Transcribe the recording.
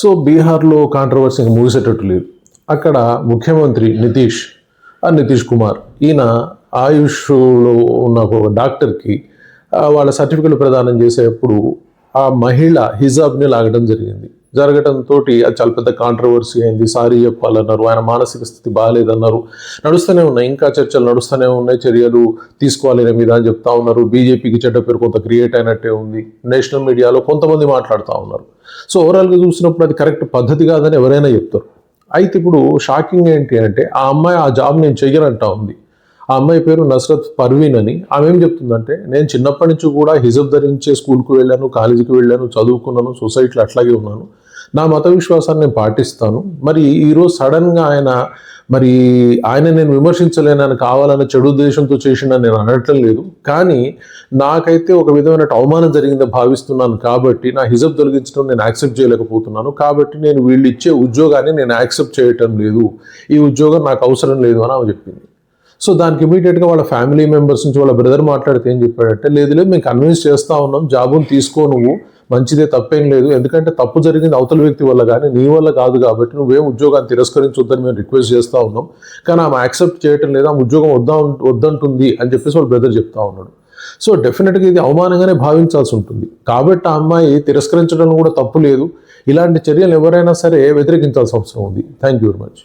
So బీహార్లో controversy ముగిసేటట్టు లేదు. అక్కడ ముఖ్యమంత్రి నితీష్ నితీష్ కుమార్ ఈయన ఆయుష్లో ఉన్న ఒక డాక్టర్కి వాళ్ళ సర్టిఫికెట్లు ప్రదానం చేసేటప్పుడు ఆ మహిళ హిజాబ్ని లాగడం జరిగింది. జరగడంతో అది చాలా పెద్ద కాంట్రవర్సీ అయింది. సారీ చెప్పాలన్నారు. ఆయన మానసిక స్థితి బాగాలేదన్నారు. నడుస్తూనే ఉన్నాయి. ఇంకా చర్చలు నడుస్తూనే ఉన్నాయి. చర్యలు తీసుకోవాలి అనే మీద అని చెప్తా ఉన్నారు. బీజేపీకి చెడ్డ పేరు కొంత క్రియేట్ అయినట్టే ఉంది. నేషనల్ మీడియాలో కొంతమంది మాట్లాడుతూ ఉన్నారు. సో ఓవరాల్గా చూసినప్పుడు అది కరెక్ట్ పద్ధతి కాదని ఎవరైనా చెప్తారు. అయితే ఇప్పుడు షాకింగ్ ఏంటి అంటే ఆ అమ్మాయి ఆ జాబ్ నేను చెయ్యనంటా ఉంది. ఆ అమ్మాయి పేరు నస్రత్ పర్వీన్ అని. ఆమె ఏం చెప్తుందంటే నేను చిన్నప్పటి నుంచి కూడా హిజబ్ ధరించే స్కూల్కి వెళ్ళాను కాలేజీకి వెళ్ళాను చదువుకున్నాను సొసైటీలో అట్లాగే ఉన్నాను. నా మత విశ్వాసాన్ని నేను పాటిస్తాను. మరి ఈరోజు సడన్గా ఆయన మరి ఆయన నేను విమర్శించలేనని కావాలని చెడు ఉద్దేశంతో చేసిండని నేను అనట్లేదు లేదు. కానీ నాకైతే ఒక విధమైన అవమానం జరిగిందని భావిస్తున్నాను కాబట్టి నా హిజబ్ తొలగించడం నేను యాక్సెప్ట్ చేయలేకపోతున్నాను కాబట్టి నేను వీళ్ళు ఇచ్చే ఉద్యోగాన్ని నేను యాక్సెప్ట్ చేయటం లేదు. ఈ ఉద్యోగం నాకు అవసరం లేదు అని ఆమె చెప్పింది. సో దానికి ఇమీడియట్గా వాళ్ళ ఫ్యామిలీ మెంబర్స్ నుంచి వాళ్ళ బ్రదర్ మాట్లాడితే ఏం చెప్పాడంటే లేదు లేదు మేము కన్విన్స్ చేస్తూ ఉన్నాం జాబుని తీసుకో నువ్వు. మంచిదే తప్పేం లేదు. ఎందుకంటే తప్పు జరిగింది అవతల వ్యక్తి వల్ల కానీ నీ వల్ల కాదు కాబట్టి నువ్వేం ఉద్యోగాన్ని తిరస్కరించొద్దని మేము రిక్వెస్ట్ చేస్తూ ఉన్నాం. కానీ ఆమె యాక్సెప్ట్ చేయటం లేదు ఆమె ఉద్యోగం వద్దా వద్దంటుంది అని చెప్పేసి వాళ్ళ బ్రదర్ చెప్తా ఉన్నాడు. సో డెఫినెట్గా ఇది అవమానంగానే భావించాల్సి ఉంటుంది. కాబట్టి ఆ అమ్మాయి తిరస్కరించడం కూడా తప్పు లేదు. ఇలాంటి చర్యలు ఎవరైనా సరే వ్యతిరేకించాల్సిన అవసరం ఉంది. Thank you very much.